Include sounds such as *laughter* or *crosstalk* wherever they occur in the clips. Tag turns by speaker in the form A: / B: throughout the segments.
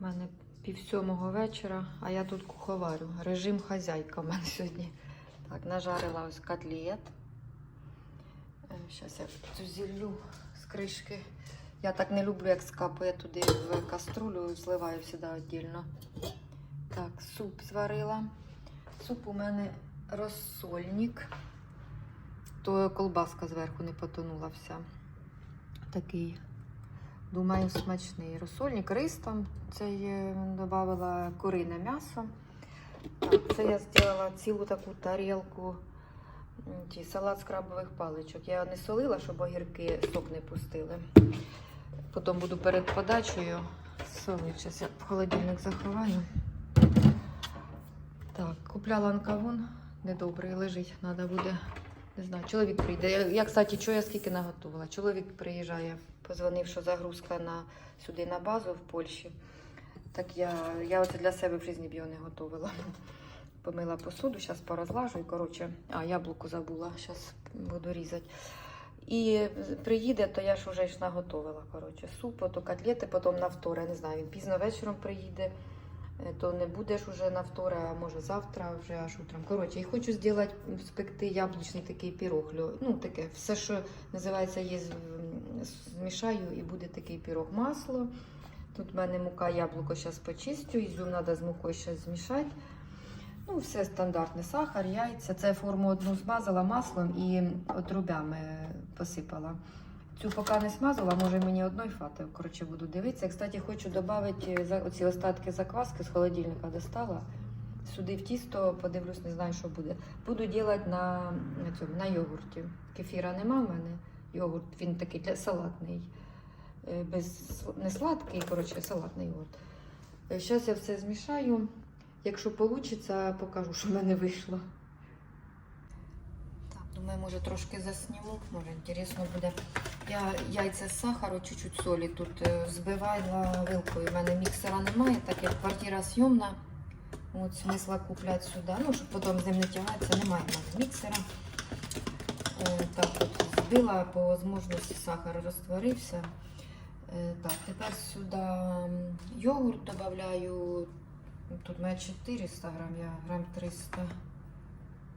A: У мене пів сьомого вечора, а я тут куховарю. Режим хазяйка в мене сьогодні. Так, нажарила ось котлет. Зараз я цю зіллю з кришки. Я так не люблю, як скапує туди в каструлю, зливаю завжди віддільно. Так, суп зварила. Суп у мене розсольник. То колбаска зверху не потонула вся. Такий, думаю, смачний. Розсольник, рис там. Це є, додавала курине м'ясо. Це я зробила цілу таку тарілку. Ті, салат з крабових паличок. Я не солила, щоб огірки сок не пустили. Потім буду перед подачею солити. Зараз я в холодильник заховаю. Так, купляла анкавун, недобрий лежить, треба буде. Не знаю, чоловік прийде. Я, я, кстати, що я скільки наготувала. Чоловік приїжджає, позвонив, що загрузка на, сюди на базу в Польщі. Так я, я оце для себе в житті б не готувала. *laughs* Помила посуду, зараз порозлажу і коротше, а яблуко забула, зараз буду різати. І приїде, то я ж вже ж наготовила. Коротше, суп, то котлети, потім на вторе. Не знаю, він пізно вечором приїде, е, то не будеш уже на вторе, а може завтра вже аж утром. Коротше, і хочу зробити, спекти яблучний такий пірог. Ну, таке, все, що називається, є, змішаю і буде такий пірог масло. Тут в мене мука, яблуко зараз почистю, ізюм треба з мукою ще змішати. Ну, все стандартне, сахар, яйця. Це форму одну змазала маслом і отрубями посипала. Цю поки не смазала, може мені одної фати. Коротше, буду дивитися. Кстати, хочу додати оці остатки закваски з холодильника достала. Сюди в тісто, подивлюсь, не знаю, що буде. Буду робити на, на, на йогурті. Кефіра нема в мене. Йогурт, він такий для салатний. Е, Без, не сладкий, коротше, салатний йогурт. Зараз я все змішаю. Якщо вийде, покажу, що в мене вийшло. Так, думаю, може трошки засніму, може інтересно буде. Я яйця з сахару, чуть-чуть солі тут е, збивала вилкою. У мене міксера немає, так як квартира зйомна. От смисла купляти сюди. Ну, щоб потім з ним не тягатися, немає в мене міксера. Е, Так, от збила, по можливості сахар розтворився. Е, Так, тепер сюди йогурт додаю. Тут у мене 400 грам, я грам 300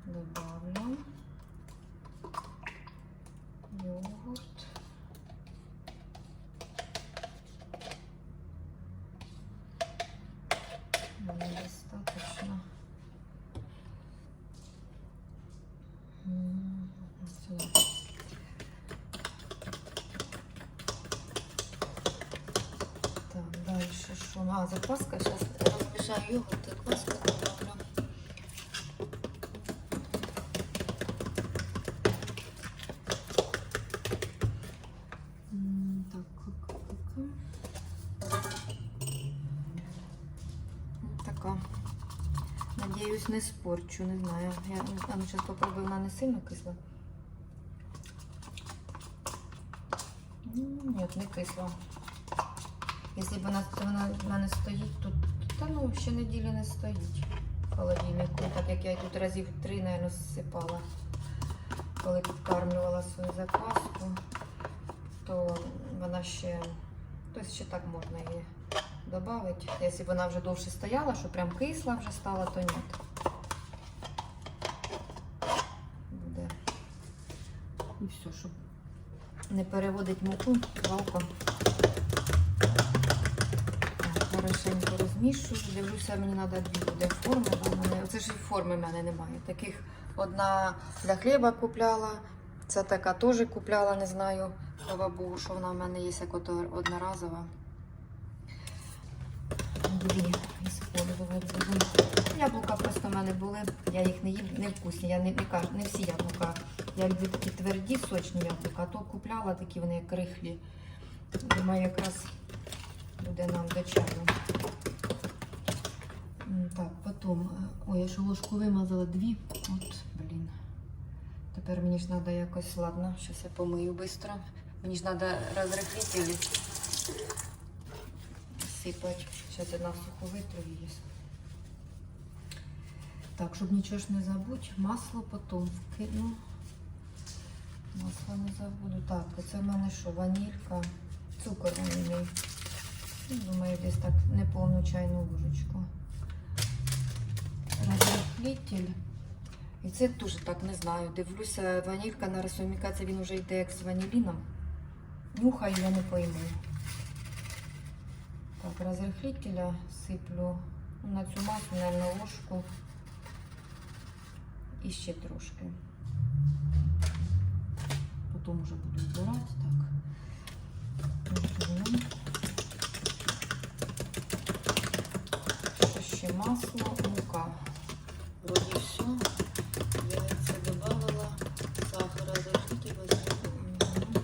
A: добавлю. Йогурт. Дальше? А, закваска. Сейчас размешаю йогурт, закваску добавлю. Надіюсь, не спорчу, не знаю. Я ну, зараз попробую, вона не сильно кисла. Ні, не кисла. Якщо вона, вона в мене стоїть тут, та ну ще неділі не стоїть в холодильнику, так як я тут разів три, мабуть, зсипала. Коли підкармлювала свою закваску, то вона ще, тобто ще так можна її додати. Якщо вона вже довше стояла, що прям кисла вже стала, то ні. Буде. І все, щоб не переводить муку, жалко. Хорошенько. Дивлюся, мені треба дві буде форми. мене- Оце ж і форми в мене немає. Таких одна для хліба купляла. Це така теж купляла, не знаю. Слава Богу, що вона в мене є як одноразова. Дві. Яблука просто в мене були. Я їх не їм, не вкусні. Я не, не всі яблука. Я люблю такі тверді, сочні яблука, то купляла такі вони як рихлі. Думаю, якраз буде нам до чаю. Так, потім. е, Ой, я ще ложку вимазала дві. От, блін. Тепер мені ж треба якось, ладно, зараз я помию швидко. Мені ж треба розрихлителі сипати. Зараз я на суху витру її. Так, щоб нічого ж не забудь, масло потім вкину. Масло не забуду. Так, оце в мене що, ванілька, цукор ванільний. Ну, Думаю, десь так неповну чайну ложечку. Розрихлитель. І це дуже так не знаю. Дивлюся, ванілька на це він вже йде як з ваніліном. Нюхаю, я не пойму. Так, розрихлителя сиплю на цю масу, наверное, ложку. І ще трошки. Потім вже буду збирати так. Ще масло, мука. Вроді все. Яйця добавила, сахара зажити возьму.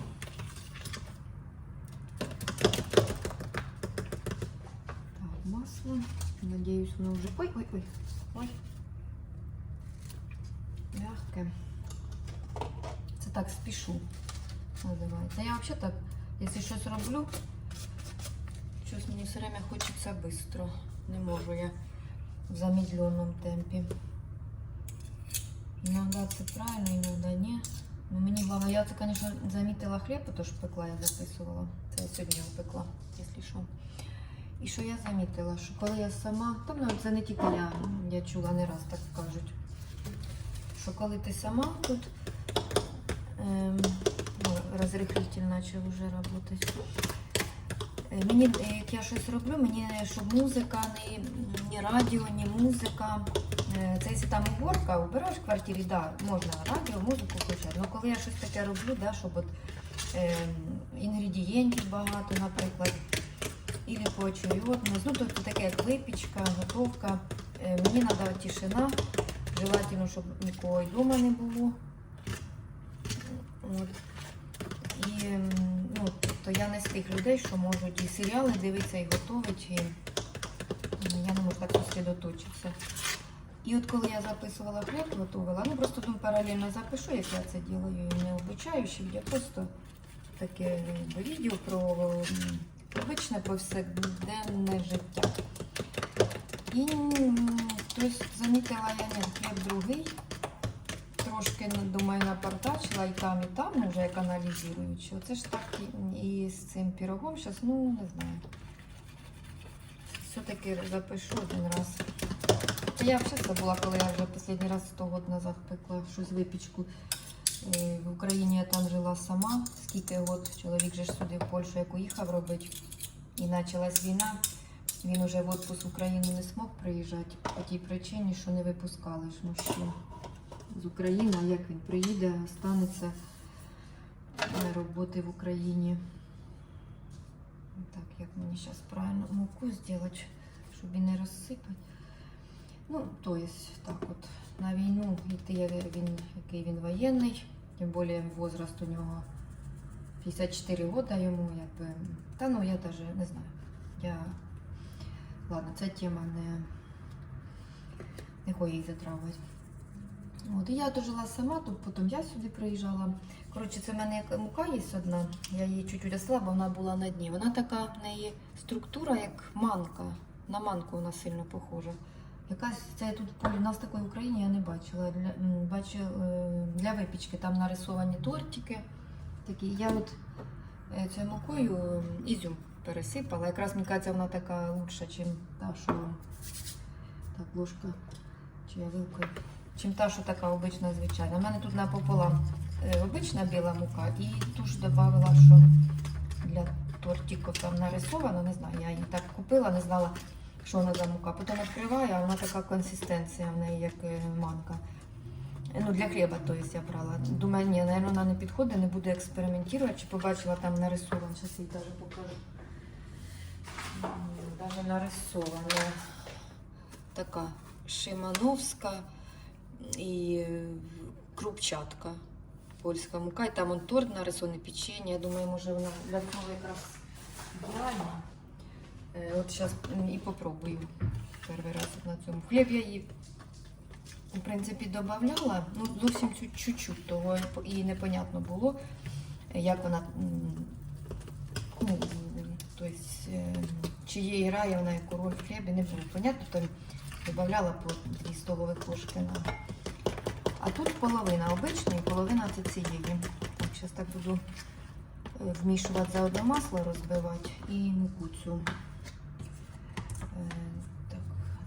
A: Так, масло. Надеюсь, воно вже. Ой, ой, ой. Ой. Мягке. Це так спішу. Називається. Я взагалі так, якщо щось роблю, щось мені все время хочеться швидко. Не можу я в замедленому темпі. Иногда це правильно, иногда ні. Ну, мені головне, я це, звісно, замітила хліб, то що пекла, я записувала. Це я сьогодні пекла, якщо що. І що я замітила, що коли я сама, там ну, це не тільки я, я чула не раз так кажуть, що коли ти сама тут ем, ну, розрихлитель почав вже працювати. Е, Мені, е, як я щось роблю, мені щоб музика, не, ні радіо, ні музика. Е, Це якщо там уборка, убираєш в квартирі, да, можна радіо, музику включати. Але коли я щось таке роблю, да, щоб от, е, інгредієнтів багато, наприклад, і поочередно, ну тобто таке як випічка, готовка. Е, мені треба тишина, желательно, щоб нікого й вдома не було. От. І ну, тобто я не з тих людей, що можуть і серіали дивитися, і готувати. І я не можу так зосередоточитися. І от коли я записувала хліб, готувала, ну просто думаю, паралельно запишу, як я це ділаю, і не обучаючи, я просто таке ну, відео про обичне повсякденне життя. І тобто, замітила я хліб другий. Трошки, ну, думаю, напортачила і там, і там, ну, вже як аналізуючи. Оце ж так і, з цим пірогом зараз, ну, не знаю. Все-таки запишу один раз. Я взагалі забула, коли я вже останній раз 100 років назад пекла щось випічку. Е, В Україні я там жила сама. Скільки год чоловік же ж сюди в Польщу як уїхав робити. І почалась війна. Він уже в отпуск в Україну не змог приїжджати по тій причині, що не випускали ж мужчин з України. А як він приїде, останеться на роботи в Україні. Так, як мені зараз правильно муку зробити, щоб і не розсипати. Ну, то есть, так от, на війну йти, він, який він воєнний, тим більше возраст у нього 54 роки йому, якби. Та ну я навіть не знаю. Я... Ладно, ця тема не, не хочу її затрагувати. От, і я то жила сама, тут потім я сюди приїжджала. Коротше, це в мене як мука є одна, я її чуть-чуть розсила, бо вона була на дні. Вона така, в неї структура як манка. На манку вона сильно похожа. Якась це тут полі, у нас такої в Україні я не бачила. Для, бачила е, для випічки там нарисовані тортики. Такі. Я от е, цією мукою ізюм пересипала. Якраз мені кажеться, вона така лучша, ніж та, що так, ложка чи я вилкою. Чим та, що така обична, звичайна. У мене тут напополам е, обична біла мука і туш додавала, що для тортиків там нарисовано, не знаю, я її так купила, не знала, що вона за мука. Потім відкриваю, а вона така консистенція в неї, як е, манка. Ну, для хліба, то я брала. Думаю, ні, наверное, вона не підходить, не буду експериментувати. Чи побачила там нарисовано, зараз їй покажу. Навіть нарисована така шимановська і е, крупчатка. Польська мука. І там он торт нарисований, печення. Я думаю, може вона для цього якраз ідеальна. Е, От зараз і попробую перший раз на цьому. Хліб я її, в принципі, додавала. Ну, зовсім чуть- чуть-чуть, того і непонятно було, як вона. Ну, тобто, чи її грає вона яку роль в хлібі, не було. Понятно, то додавала по 2 столові ложки. А тут половина обичної, половина це цієї. Зараз так буду е, вмішувати за одне масло, розбивати і муку цю. Е, так,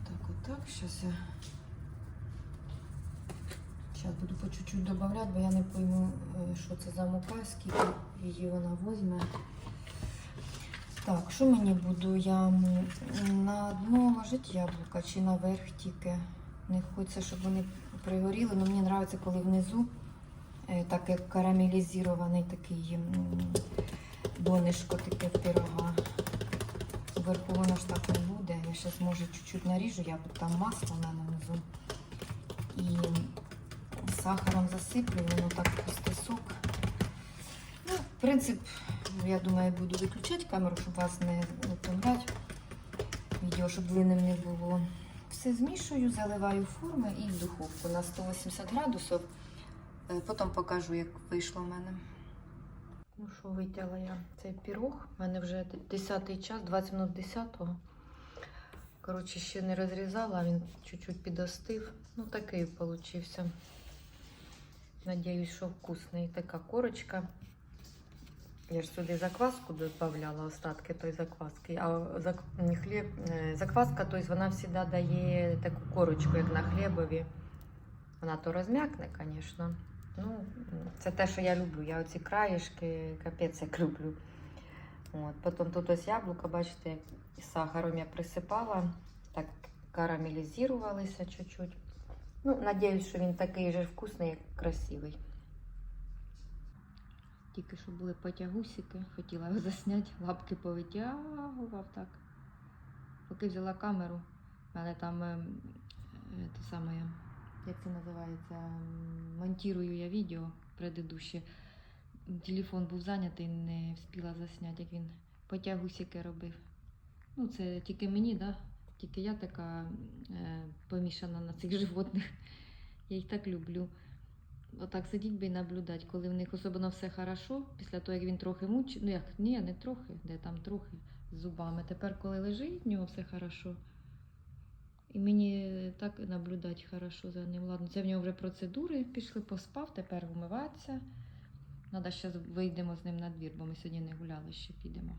A: так, отак. Зараз я Зараз буду по чуть-чуть додавати, бо я не пойму, е, що це за мука, скільки її вона візьме. Так, що мені буду? Я на дно ложити яблука чи наверх тільки. Не хочеться, щоб вони пригоріли, але мені подобається, коли внизу е, так як карамелізований такий донишко таке пирога. Вверху воно ж так не буде. Я зараз може чуть-чуть наріжу, я там масло мене внизу. І сахаром засиплю, воно так пусте сок. Ну, принцип, я думаю, буду виключати камеру, щоб вас не утомляти. Відео, щоб длинним не було. Все змішую, заливаю форми і в духовку на 180 градусів. Е, Потім покажу, як вийшло в мене. Ну що, витягла я цей пірог. У мене вже 10 час, 20 минут 10-го. Коротше, ще не розрізала, він чуть-чуть підостив. Ну, такий получився. Надіюсь, що вкусний. Така корочка. Я ж сюди закваску додавала, остатки той закваски. А хліб... е, закваска, тобто вона завжди дає таку корочку, як на хлібові. Вона то розм'якне, звісно. Ну, це те, що я люблю. Я оці краєшки, капець як люблю. От. Потім тут ось яблука, бачите, сахаром я присипала, так карамелізувалися чуть-чуть. Ну, надіюсь, що він такий же вкусний, як красивий. Тільки що були потягусики, хотіла його *laughs* засняти, лапки повитягував так. Поки взяла камеру, в мене там е, е, те саме, як це називається, монтірую я відео предыдуще. Телефон був зайнятий, не встигла засняти, як він потягусики робив. Ну, це тільки мені, да? Тільки я така е, помішана на цих животних. *laughs* Я їх так люблю. Отак сидіть би і наблюдати, коли в них особливо все хорошо, після того, як він трохи мучить, ну як ні, не трохи, де там трохи з зубами. Тепер, коли лежить, в нього все хорошо. І мені так наблюдати хорошо за ним. Ладно, це в нього вже процедури пішли, поспав, тепер вмиватися. Треба зараз вийдемо з ним на двір, бо ми сьогодні не гуляли, ще підемо.